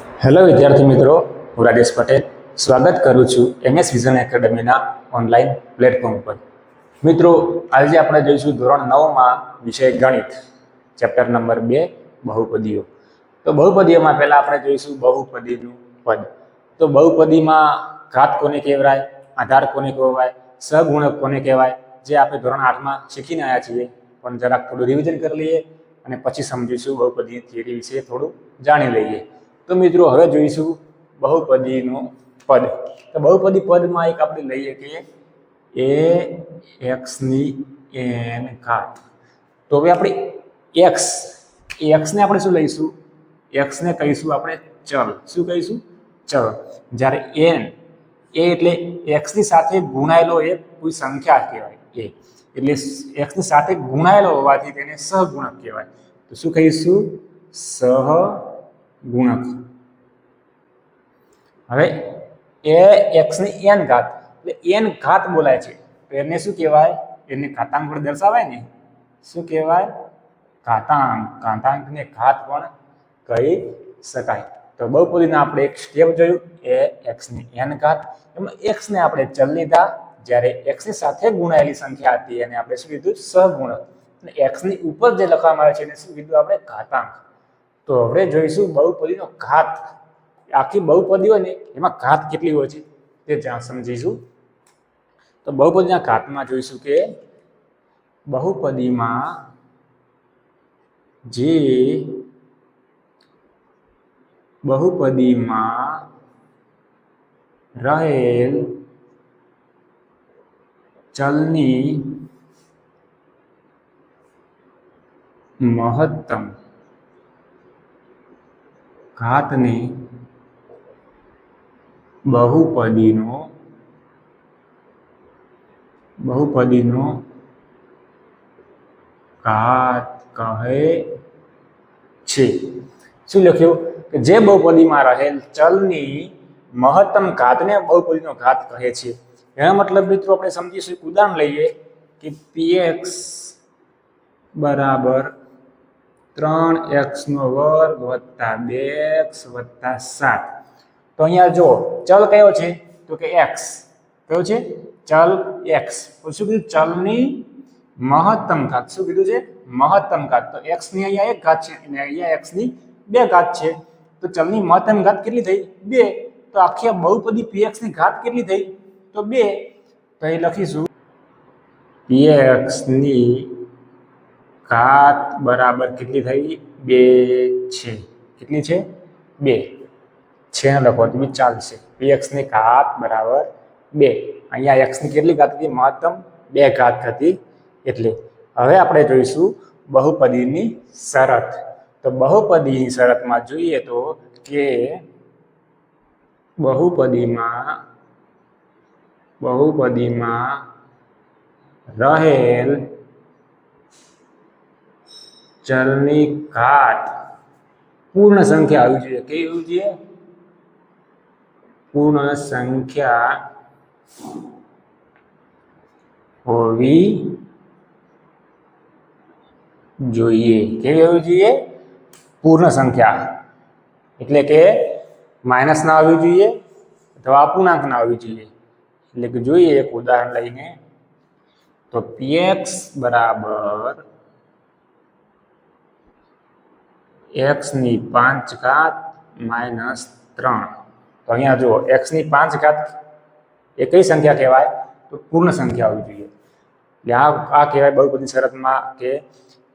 Hello વિદ્યાર્થી મિત્રો. હું રાજેશ પટેલ. સ્વાગત કરું છું એમએસ વિઝન એકેડમીના ઓનલાઈન પ્લેટફોર્મ પર. મિત્રો, આજે આપણે જોઈશું ધોરણ નવમાં વિષય ગણિત ચેપ્ટર નંબર બે, બહુપદીઓ. તો બહુપદીઓમાં પહેલાં આપણે જોઈશું બહુપદીનું પદ. તો બહુપદીમાં ઘાત કોને કહેવાય? આધાર કોને કહેવાય? સહગુણક કોને કહેવાય? જે આપણે ધોરણ આઠમાં શીખીને આવ્યા છીએ. પણ જરાક થોડું રિવિઝન કરી લઈએ અને પછી સમજીશું બહુપદી થિયરી વિશે થોડું જાણી લઈએ. તો મિત્રો, હવે જોઈશું બહુપદીનું પદ. તો બહુપદી પદમાં એક આપણે લઈએ કે એ એક્સની એન ઘાત. તો હવે આપણે એક્સ એક્સને આપણે શું લઈશું? એક્સને કહીશું આપણે ચલ. શું કહીશું? ચલ. જ્યારે એન એ એટલે એક્સની સાથે ગુણાયેલો એ કોઈ સંખ્યા કહેવાય. એ. એટલે એક્સની સાથે ગુણાયેલો હોવાથી તેને સહગુણક કહેવાય. તો શું કહીશું? સહગુણક હવે એ એક્સની એન ઘાત, એટલે એન ઘાત બોલાય છે. તો એને શું કહેવાય? એને ઘાતાંક પણ દર્શાવાય ને? શું કહેવાય? ઘાતાંક. ઘાતાંકને ઘાત પણ કહી શકાય. તો બહુપદીના આપણે એક સ્ટેપ જોયું, એ એક્સની એન ઘાત. એમાં એક્સને આપણે ચલ લીધા. જ્યારે એક્સની સાથે ગુણાયેલી સંખ્યા હતી, એને આપણે શું કીધું? સહગુણક. અને એક્સની ઉપર જે લખવામાં આવે છે, એને શું કીધું? આપણે ઘાતાંક. તો હવે જોઈશું બહુપદીનો ઘાત. આખી બહુપદી હોય ને, એમાં ઘાત કેટલી હોય છે તે જ્યાં સમજીશું. તો બહુપદીના ઘાતમાં જોઈશું કે બહુપદીમાં જે બહુપદીમાં રહેલ ચલની મહત્તમ ઘાતને બહુપદીનો બહુપદીનો ઘાત કહે છે. શું લખ્યું? કે જે બહુપદીમાં રહેલ ચલની મહત્તમ ઘાતને બહુપદીનો ઘાત કહે છે. એનો મતલબ મિત્રો આપણે સમજીશું ઉદાહરણ લઈએ કે પીએક્સ બરાબર ત્રણ એક્સનો વર્ગ વત્તા બે એક્સ વત્તા સાત. તો અહીંયા જો ચલ કયો છે? તો કે એક્સ. કયો છે? ચલ એક્સ. શું કીધું? ચલની મહત્તમ ઘાત. શું કીધું છે? મહત્તમ ઘાત. તો એક્સની અહીંયા એક ઘાત છે અને અહીંયા એક્સની બે ઘાત છે. તો ચલની મહત્તમ ઘાત કેટલી થઈ? બે. તો આખી બહુપદી પીએક્સની ઘાત કેટલી થઈ? તો બે. તો અહીં લખીશું. પીએક્સની ઘાત બરાબર કેટલી થઈ? બે છે. કેટલી છે? બે. છે લખો, તો બી ચાલશે પીએક્સની ઘાત બરાબર બે. અહીંયા એક્સની કેટલી ઘાત હતી? મહત્તમ બે ઘાત હતી. એટલે હવે આપણે જોઈશું બહુપદીની શરત. તો બહુપદીની શરતમાં જોઈએ તો કે બહુપદીમાં બહુપદીમાં રહેલ ચલની ઘાત પૂર્ણ સંખ્યા આવી જોઈએ કેવી હોવી જોઈએ પૂર્ણ સંખ્યા હોવી જોઈએ કેવી હોવી જોઈએ પૂર્ણ સંખ્યા એટલે કે માઇનસ ના આવવી જોઈએ અથવા અપૂર્ણાંક ના આવવી જોઈએ એટલે કે જોઈએ એક ઉદાહરણ લઈને તો પીએક્સ બરાબર એક્સની પાંચ ઘાત માઇનસ ત્રણ. તો અહીંયા જુઓ એક્સની પાંચ ઘાત એ કઈ સંખ્યા કહેવાય? તો પૂર્ણ સંખ્યા હોવી જોઈએ. એટલે આ આ કહેવાય બહુપદી શરતમાં કે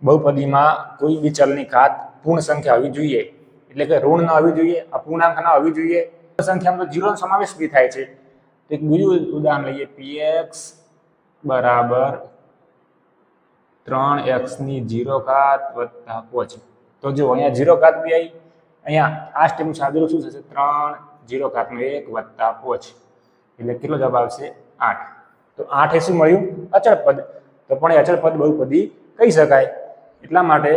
બહુપદીમાં કોઈ બી ચલની ઘાત પૂર્ણ સંખ્યા હોવી જોઈએ. એટલે કે ઋણ ન હોવી જોઈએ, અપૂર્ણાંક ન હોવી જોઈએ. સંખ્યામાં તો જીરોનો સમાવેશ બી થાય છે. એક બીજું ઉદાહરણ લઈએ. પીએક્સ બરાબર ત્રણ એક્સની જીરો ઘાત વત્તા પોચ તો જો અહીંયા ઝીરો ઘાત બી આવી, અહીંયા આ સ્ટેપનું સાદુરૂપ શું થશે? ત્રણ ઝીરો ઘાતનું એક વત્તા પોચ એટલે કેટલો જવાબ આવશે? આઠ. તો આઠ શું મળ્યું? અચળ પદ. તો પણ એ અચળ પદ બહુપદી કહી શકાય. એટલા માટે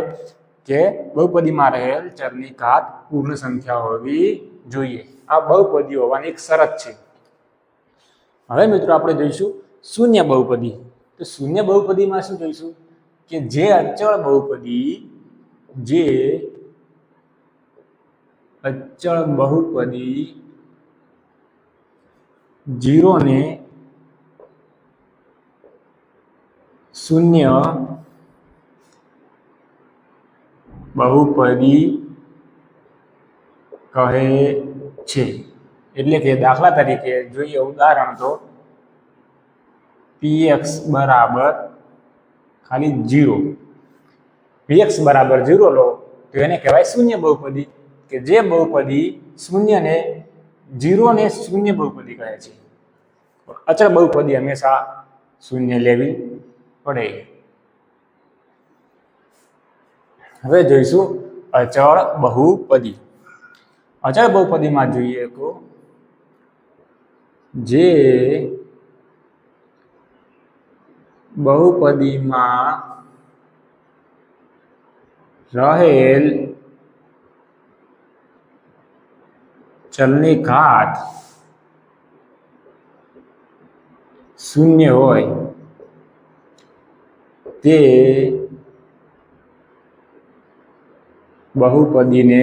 કે બહુપદીમાં રહેલ ચરની ઘાત પૂર્ણ સંખ્યા હોવી જોઈએ. આ બહુપદી હોવાની એક શરત છે. હવે મિત્રો આપણે જોઈશું શૂન્ય બહુપદી. તો શૂન્ય બહુપદીમાં શું જોઈશું? કે જે અચળ બહુપદી જે અચળ બહુપદી જીરોને શૂન્ય બહુપદી કહે છે. એટલે કે દાખલા તરીકે જોઈએ ઉદાહરણ તો પીએક્સ બરાબર ખાલી જીરો. Px બરાબર જીરો લો, તો એને કહેવાય શૂન્ય બહુપદી. કે જે બહુપદી શૂન્યને જીરોને શૂન્ય બહુપદી કહે છે. અચળ બહુપદી હંમેશા શૂન્ય લેવી પડે. હવે જોઈશું અચળ બહુપદી. અચળ બહુપદીમાં જોઈએ તો જે બહુપદીમાં રહેલ ચલની ઘાત શૂન્ય હોય તે બહુપદીને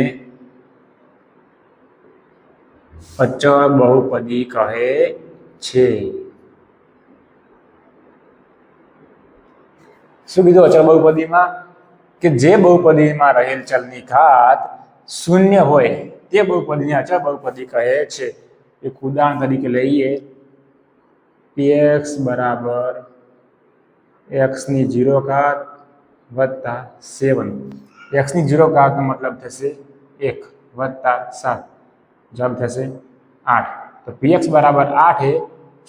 અચળ બહુપદી કહે છે. શું કીધું અચળ બહુપદીમાં? કે જે બહુપદીમાં રહેલ ચલની ઘાત શૂન્ય હોય, તે બહુપદીને અચળ બહુપદી કહે છે. એક ઉદાહરણ તરીકે લઈએ. પીએક્સ બરાબર એક્સની જીરો ઘાત વત્તા સેવન. એક્સની જીરો ઘાતનો મતલબ થશે એક વત્તા સાત. જવાબ થશે આઠ. તો પીએક્સ બરાબર આઠ એ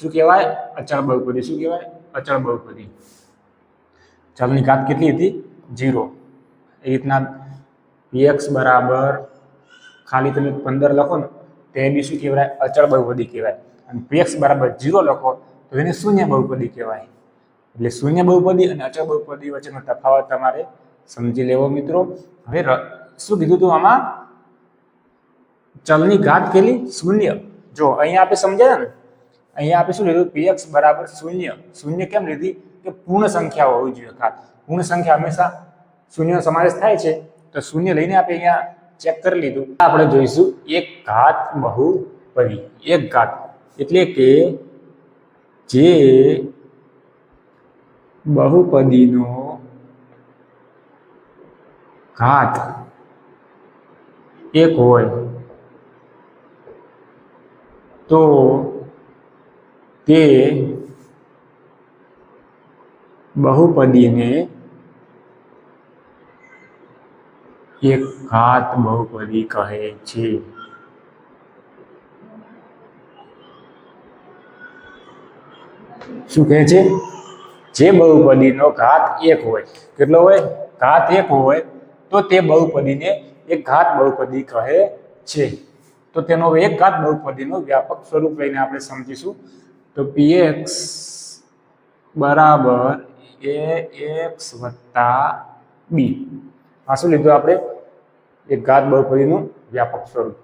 શું કહેવાય? અચળ બહુપદી. શું કહેવાય? અચળ બહુપદી. ચલની ઘાત કેટલી હતી? જીરો. એ રીતના પીએક્સ બરાબર ખાલી તમે પંદર લખો ને, તે બી શું કહેવાય? અચળ બહુપદી કહેવાય. અને પીએક્સ બરાબર જીરો લખો, તો એને શૂન્ય બહુપદી કહેવાય. એટલે શૂન્ય બહુપદી અને અચળ બહુપદી વચ્ચેનો તફાવત તમારે સમજી લેવો મિત્રો. હવે શું કીધું તું આમાં? ચલની ઘાત કેટલી? શૂન્ય. જો, અહીંયા આપણે સમજાયા ને, અહીંયા આપણે શું લીધું? પીએક્સ બરાબર શૂન્ય. શૂન્ય કેમ લીધી? કે પૂર્ણ સંખ્યા હોવી જોઈએ. ઘાત પૂર્ણ સંખ્યા હંમેશા શૂન્યનો સમાવેશ થાય છે. તો શૂન્ય લઈને આપણે અહીંયા ચેક કરી લીધું. આપણે જોઈશું, એક ઘાત બહુપદી એક ઘાત. એટલે કે જે બહુપદીનો ઘાત એક હોય, તો તે બહુપદીને એક ઘાત બહુપદી કહે છે. શું કહે છે? જે બહુપદીનો ઘાત એક હોય, કેટલો હોય? ઘાત એક હોય, તો તે બહુપદીને એક ઘાત બહુપદી કહે છે. તો તેનો એક ઘાત બહુપદીનો વ્યાપક સ્વરૂપ લઈને આપણે સમજીશું. તો પીએક્સ બરાબર એ એક્સ વત્તા બી. આ શું લીધું આપણે? એક ઘાત બહુપદીનું વ્યાપક સ્વરૂપ.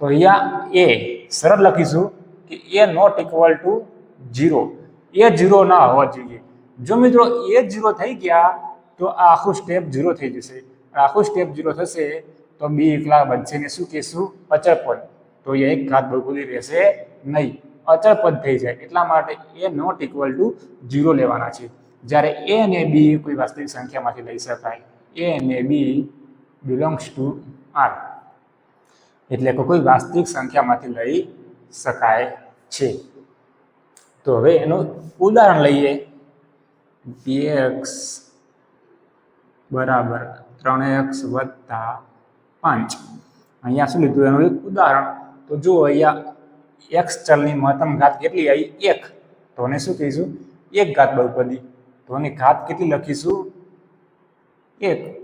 તો અહીંયા એ સરળ લખીશું કે a not equal to zero A zero ના હોવા જોઈએ. જો મિત્રો એ જીરો થઈ ગયા, તો આખું સ્ટેપ જીરો થઈ જશે. આખું સ્ટેપ જીરો થશે, તો બી એકલા બનશે ને શું કહેશું? અચળ પદ. તો એ એક ઘાત બહુપદી રહેશે નહીં. અચળ પદ થઈ જાય. એટલા માટે a not equal to zero લેવાના છે. જ્યારે એ અને બી કોઈ વાસ્તવિક સંખ્યામાંથી લઈ શકાય. એ અને બી બિલોંગ્સ ટુ આર એટલે કે કોઈ વાસ્તવિક સંખ્યામાંથી લઈ શકાય છે. તો હવે એનું ઉદાહરણ લઈએ. Px બરાબર ત્રણ એક્સ વત્તા પાંચ. અહીંયા શું લીધું? એનું એક ઉદાહરણ. તો જુઓ, અહીંયા એક્સ ચલની મહત્તમ ઘાત કેટલી આવી એક. તો એને શું કહીશું? એક ઘાત બહુપદી. તો એની ઘાત કેટલી લખીશું? એક.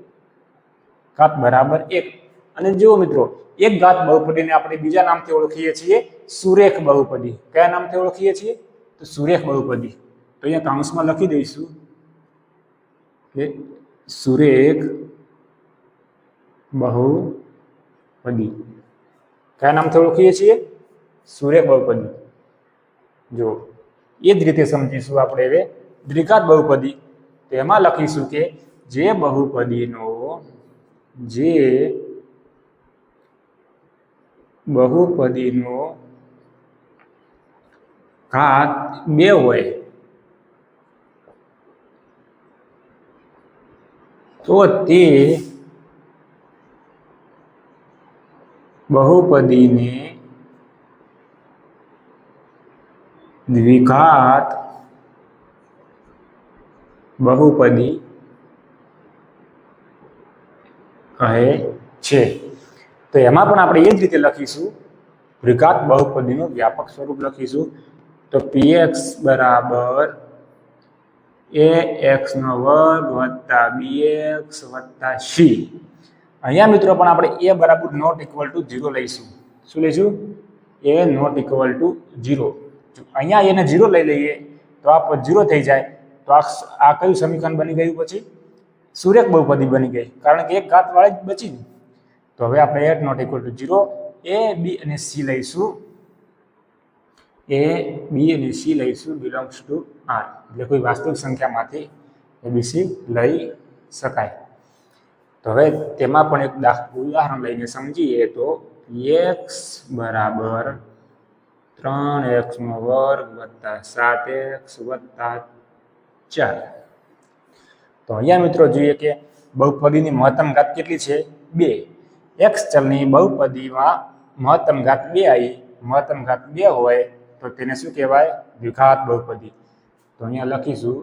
ઘાત બરાબર એક. અને જુઓ મિત્રો, એક ઘાત બહુપદીને આપણે બીજા નામથી ઓળખીએ છીએ સુરેખ બહુપદી. કયા નામથી ઓળખીએ છીએ? તો સુરેખ બહુપદી. તો અહીંયા કાઉન્સમાં લખી દઈશું કે સુરેખ બહુપદી. કયા નામથી ઓળખીએ છીએ? સુરેખ બહુપદી. જો એ જ રીતે સમજીશું આપણે હવે. દ્વિઘાત બહુપદી. તેમાં લખીશું કે જે બહુપદીનો જે બહુપદીનો ઘાત બે હોય, તો તે બહુપદીને દ્વિઘાત બહુપદી કહે છે. તો એમાં પણ આપણે એ જ રીતે લખીશું. વૃઘાત બહુપદીનું વ્યાપક સ્વરૂપ લખીશું. તો પીએક્સ બરાબર એ એક્સ નો વર્ગ વત્તા બી એક્સ વત્તા સી અહીંયા મિત્રો પણ આપણે એ બરાબર નોટ ઇક્વલ ટુ ઝીરો લઈશું. શું લઈશું? A not equal to zero અહીંયા એને ઝીરો લઈ લઈએ તો આ ઝીરો થઈ જાય. તો આ કયું સમીકરણ બની ગયું પછી? સુરેખ બહુપદી બની ગઈ, કારણ કે એક ઘાત વાળી જ બચી ગઈ. તો હવે આપણે a not equal to zero, a, b અને સી લઈશું. એ, બી અને સી લઈશું, બિલોંગ્સ ટુ આર. એટલે કોઈ વાસ્તવિક સંખ્યામાંથી એબીસી લઈ શકાય. તો હવે તેમાં પણ એક ઉદાહરણ લઈને સમજીએ તો એક્સ બરાબર ત્રણ એક્સનો વર્ગ વત્તા સાત એક્સ વત્તા ચાર તો અહીંયા મિત્રો જોઈએ કે બહુપદીની મહત્તમ ઘાત કેટલી છે? બે. એક્સ ચલની બહુપદીમાં મહત્તમ ઘાત બે આવી મહત્તમ ઘાત બે હોય તો તેને શું કહેવાય? દ્વિઘાત બહુપદી. તો અહીંયા લખીશું.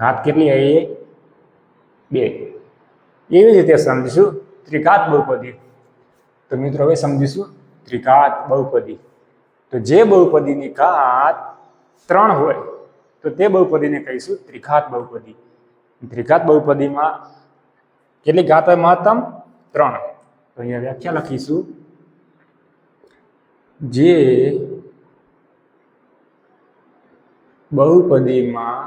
ઘાત કેટલી આવી બે. એવી રીતે સમજીશું ત્રિઘાત બહુપદી. તો મિત્રો હવે સમજીશું ત્રિઘાત બહુપદી. તો જે બહુપદીની ઘાત ત્રણ હોય તો તે બહુપદીને કહીશું ત્રિઘાત બહુપદી. ત્રિઘાત બહુપદીમાં કેટલી ઘાત હોય મહત્તમ? ત્રણ. તો અહીંયા વ્યાખ્યા લખીશું. જે બહુપદીમાં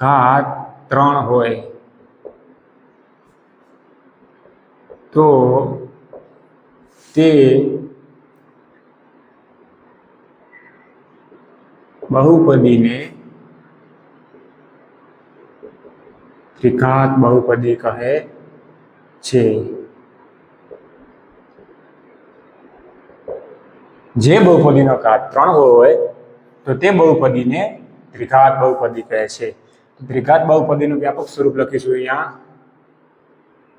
ઘાત ત્રણ હોય, તો તે બહુપદીને ત્રિઘાત બહુપદી કહે છે જે બહુપદીનો ઘાત ત્રણ હોય તો તે બહુપદીને ત્રિઘાત બહુપદી કહે છે તો ત્રિઘાત બહુપદીનું વ્યાપક સ્વરૂપ લખીશું અહીંયા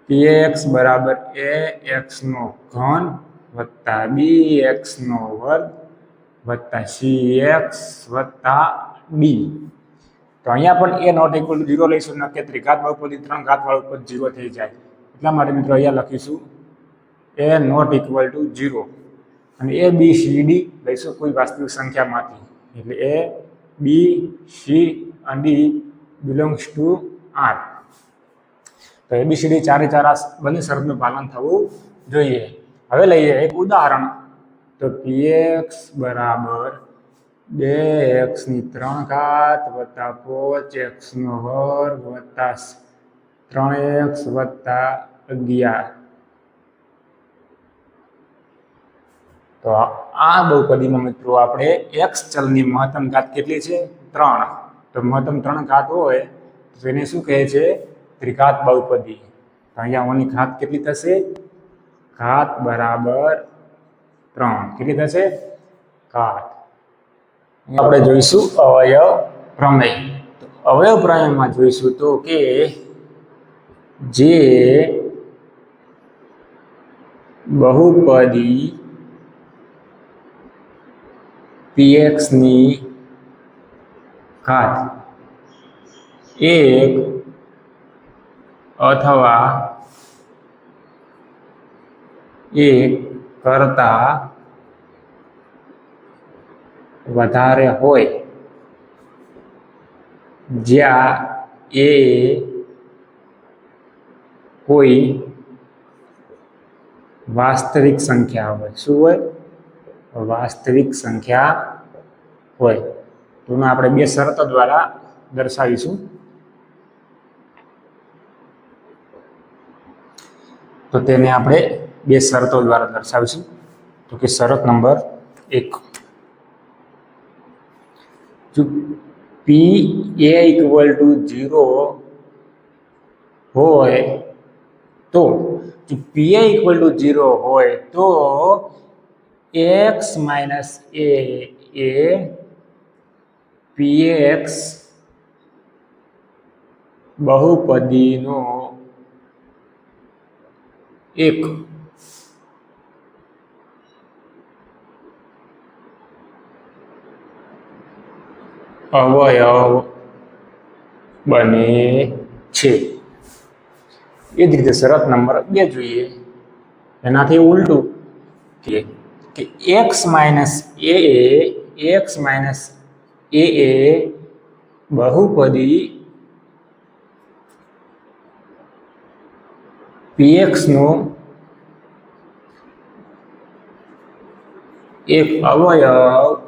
px બરાબર a x નો ઘન વત્તા બી એક્સ નો વર્ગ વત્તા સી એક્સ વત્તા બી તો અહીંયા પણ a not equal to zero લઈશું નક્કી કે ત્રિઘાત બહુપદી ત્રણ ઘાતવાળું પદ ઝીરો થઈ જાય. એટલા માટે મિત્રો અહીંયા લખીશું a not equal to zero અને એ બી સી ડી લઈશું કોઈ વાસ્તવિક સંખ્યામાંથી. એટલે એ બી સી અને ડી બિલોંગ્સ ટુ આર તો એબીસીડી ચારે ચાર બંને શરતનું પાલન થવું જોઈએ. હવે લઈએ એક ઉદાહરણ. તો પીએક્સ બરાબર બે એક્સની ત્રણ ઘાત વત્તા પાંચ એક્સનો વર્ગ વત્તા ત્રણ એક્સ વત્તા અગિયાર. તો આ બહુપદીમાં મિત્રો આપણે એક્સ ચલની મહત્તમ ઘાત કેટલી છે? ત્રણ. તો મહત્તમ ત્રણ ઘાત હોય તો એને શું કહે છે? ત્રિઘાત બહુપદી. તો અહીંયા ઓની ઘાત કેટલી થશે? ઘાત બરાબર ત્રણ. કેટલી થશે? કાટ આપણે જોઈશું અવયવ પ્રમેય. અવયવ પ્રમેયમાં જોઈશું તો કે જે બહુપદી પીએક્સની ઘાત. એક અથવા એક કરતા વધારે હોય. જ્યાં એ કોઈ વાસ્તવિક સંખ્યા હોય. શું હોય? વાસ્તવિક સંખ્યા હોય. તો આપણે બે શરતો દ્વારા દર્શાવીશું. તો તેને આપણે બે શરતો દ્વારા દર્શાવીશું તો કે શરત નંબર એક. જો P A equal to zero હોય તો, જો P A equal to zero હોય તો X minus A A P X બહુપદીનો એક. અવયવ બને છે. એ જ રીતે શરત નંબર બે જોઈએ. એનાથી ઉલટું કે કે x minus a x minus a એ બહુપદી પીએક્સનો એક અવયવ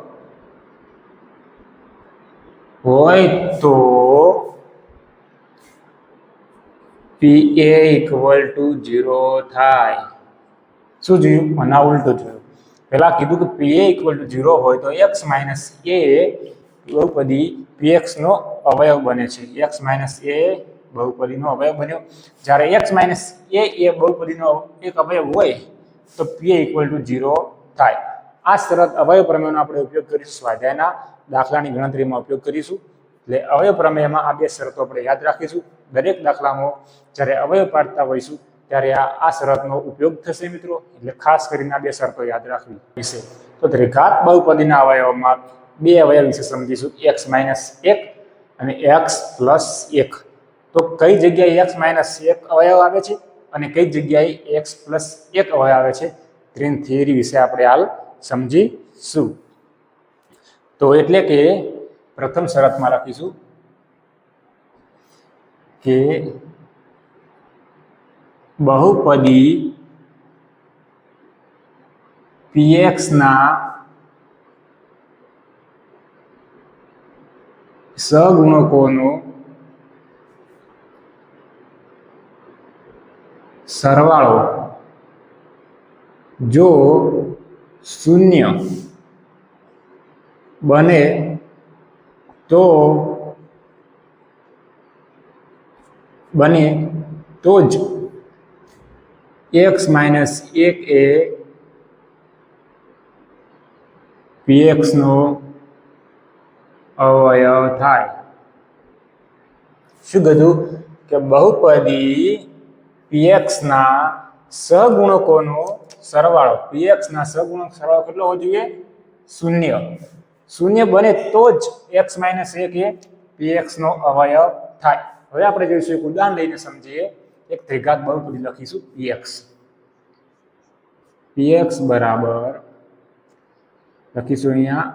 હોય તો p a equal to zero થાય. શું જોયું? આના ઉલટું જોયું. પહેલાં કીધું કે p a equal to zero હોય તો એક્સ માઇનસ એ બહુપદી પીએક્સનો અવયવ બને છે. એક્સ માઇનસ એ બહુપદીનો અવયવ બન્યો. જ્યારે એક્સ માઇનસ એ એ બહુપદીનો એક અવયવ હોય તો p a equal to zero થાય. આ શરત અવયવ પ્રમેયનો આપણે ઉપયોગ કરીશું, સ્વાધ્યાયના દાખલાની ગણતરીમાં ઉપયોગ કરીશું. એટલે અવયવ પ્રમેયમાં આ બે શરતો આપણે યાદ રાખીશું. દરેક દાખલામાં જ્યારે અવયવ પાડતા હોઈશું, ત્યારે આ આ શરતનો ઉપયોગ થશે મિત્રો. એટલે ખાસ કરીને આ બે શરતો યાદ રાખવી વિશે. તો ત્રિઘાત બહુપદીના અવયવમાં બે અવયવ વિશે સમજીશું. એક્સ માઇનસ એક અને એક્સ પ્લસ એક. તો કઈ જગ્યાએ એક્સ માઇનસ એક અવયવ આવે છે? અને કઈ જગ્યાએ એક્સ પ્લસ એક અવયવ આવે છે? ગ્રીન થિયરી વિશે આપણે હાલ સમજીશું તો એટલે કે પ્રથમ શરતમાં લખીશું કે બહુપદી પીએક્સના સહગુણકોનો સરવાળો જો શૂન્ય બને તો બને તો જ એક્સ માઇનસ એક એ પીએક્સનો અવયવ થાય. શું કીધું? કે બહુપદી પીએક્સના સહગુણકોનો સરવાળો. પીએક્સના સહગુણક સરવાળો કેટલો હોવો જોઈએ? શૂન્ય. શૂન્ય બને તો જ એક્સ માઇનસ એક એ પીએક્સનો અવયવ થાય. હવે આપણે જોઈશું એક ઉદાહરણ લઈને સમજીએ. એક ત્રિઘાત બહુપદી લખીશું પીએક્સ પીએક્સ બરાબર લખીશું અહીંયા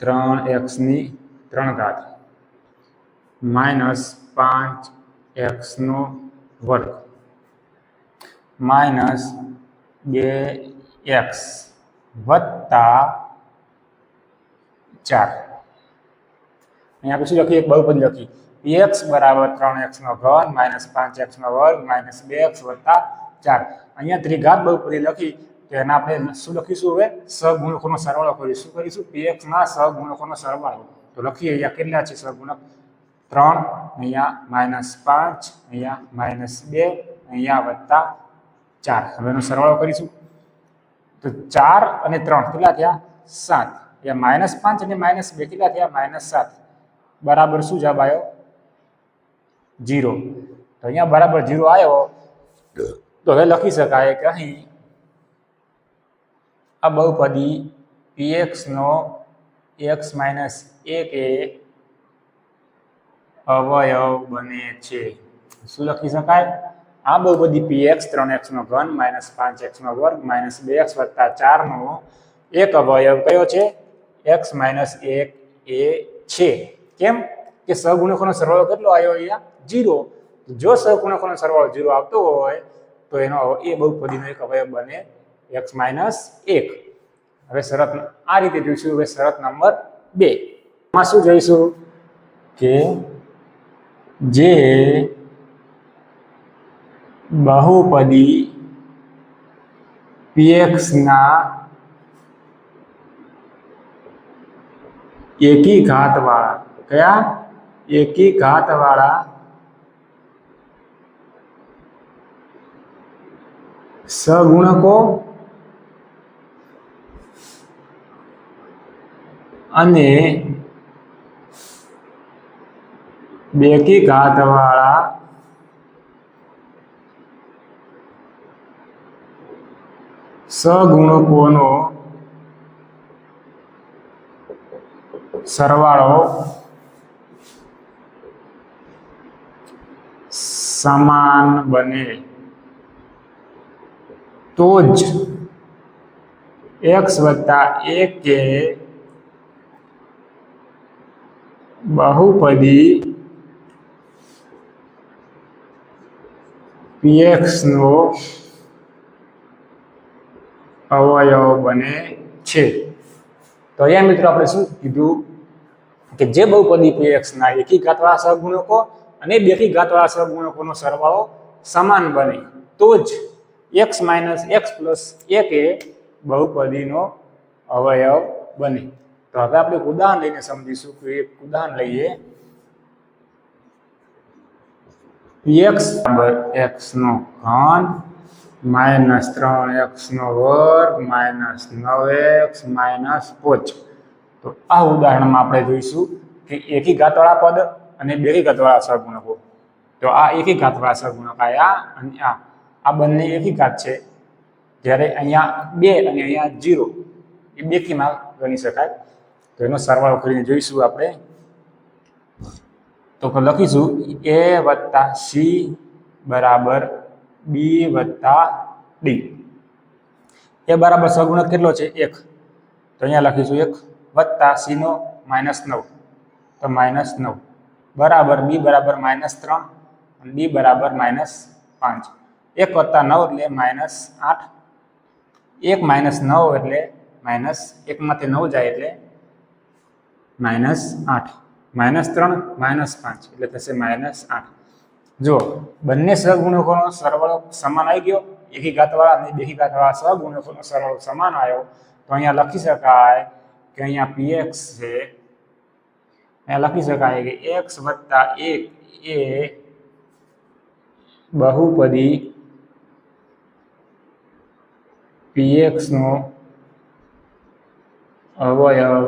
ત્રણ એક્સની ત્રણ ઘાત. માઇનસ પાંચ એક્સનો વર્ગ. માઇનસ બે એક્સ વત્તા ચાર. અહીંયા આપણે શું લખીએ? એક બહુપદી લખી. એક્સ બરાબર ત્રણ એક્સનો ઘન માઇનસ પાંચ એક્સનો વર્ગ માઇનસ બે એક્સ વત્તા ચાર. અહીંયા ત્રિઘાત બહુપદી લખી તો એના આપણે શું લખીશું હવે? સહગુણકોનો સરવાળો કરીશું. શું કરીશું? પીએક્સના સહગુણકોનો સરવાળો. તો લખીએ અહીંયા કેટલા છે સગુણક? ત્રણ અહીંયા માઇનસ પાંચ, અહીંયા માઇનસ બે, અહીંયા વત્તા ચાર. હવે એનો સરવાળો કરીશું. તો ચાર અને ત્રણ કેટલા થયા? સાત. અહીંયા માઇનસ પાંચ અને માઇનસ બે કેટલા થયા? માઇનસ સાત. બરાબર શું જવાબ આવ્યો? જીરો. તો અહીંયા બરાબર જીરો આવ્યો. તો હવે લખી શકાય કે અહીં આ બહુપદી પીએક્સનો એક્સ માઇનસ એક એ અવયવ બને છે. શું લખી શકાય? આ બહુપદી પી એક્સ ત્રણ એક્સનો ઘન માઇનસ પાંચ એક્સનો વર્ગ માઇનસ બે એક્સ વત્તા ચારનો એક અવયવ કયો છે? એક્સ માઇનસ એક એ છે. કેમ? કે સહગુણકોનો સરવાળો કેટલો આવ્યો અહીંયા? જીરો જો સહગુણકોનો સરવાળો જીરો આવતો હોય, તો એનો એ બહુપદીનો એક અવયવ બને એક્સ માઇનસ એક. હવે શરત આ રીતે જોઈશું. હવે શરત નંબર બે. માં શું જોઈશું? કે જે બહુપદી પીએક્સના એકી ઘાતવાળા કયા? એકી ઘાતવાળા સગુણકો અને બેકી ઘાતવાળા સગુણકોનો સરવાળો સમાન બને તો જ એક્સ વત્તા એક એ બહુપદી px નો અવયવ બને છે. તો અહીંયા મિત્રો આપણે શું કીધું? કે જે બહુપદી પીએક્સના એકી ઘાતવાળા સહગુણકો અને બેકી ઘાતવાળા સહગુણકોનો સરવાળો સમાન બને. તો જ એક્સ માઇનસ એક્સ પ્લસ એક એ બહુપદીનો અવયવ બને. તો હવે આપણે ઉદાહરણ લઈને સમજીશું કે એક ઉદાહરણ લઈએ. પીએક્સ બરાબર એક્સનો ઘન માઇનસ ત્રણ એક્સ નો વર્ગ, માઇનસ નવ એક્સ, માઇનસ પાંચ. તો આ ઉદાહરણમાં આપણે જોઈશું કે એકી ઘાતવાળા પદ અને બેકી ઘાતવાળા સહગુણકો. તો આ એકી ઘાતવાળા સહગુણક આયા અને આ. આ બંને એકી ઘાત છે. જ્યારે અહીંયા બે અને અહીંયા જીરો, એ બેકીમાં ગણી શકાય. તો એનો સરવાળો કરીને જોઈશું આપણે. તો લખીશું એ વત્તા સી બરાબર બી વત્તા ડી. એ બરાબર સગુણક કેટલો છે? એક. તો અહીંયા લખીશું એક વત્તા સીનો માઇનસ નવ. તો માઇનસ નવ. બરાબર બી બરાબર માઇનસ ત્રણ ડી બરાબર માઇનસ પાંચ. એક વત્તા નવ એટલે માઇનસ આઠ. એક માઇનસ નવ એટલે માઇનસ એકમાંથી નવ જાય એટલે માઇનસ આઠ. માઇનસ ત્રણ, માઇનસ પાંચ. એટલે થશે માઇનસ આઠ. જો બંને સહગુણકોનો સરવાળો સમાન આવી ગયો, એકી ઘાતવાળા અને બેકી ઘાતવાળા સહગુણકોનો સરવાળો સમાન આવ્યો, તો અહીંયા લખી શકાય કે અહીંયા પીએક્સ છે. અહીંયા લખી શકાય કે એક્સ વત્તા એક એ બહુપદી પીએક્સ નો અવયવ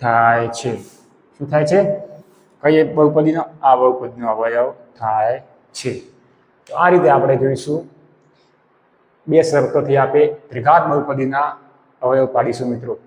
થાય છે. શું થાય છે? કઈ બહુપદીનો? આ બહુપદીનો અવયવ થાય છે. તો આ રીતે આપણે જોઈશું. બે શરતોથી આપે ત્રિઘાત બહુપદીના અવયવ પાડીશું મિત્રો.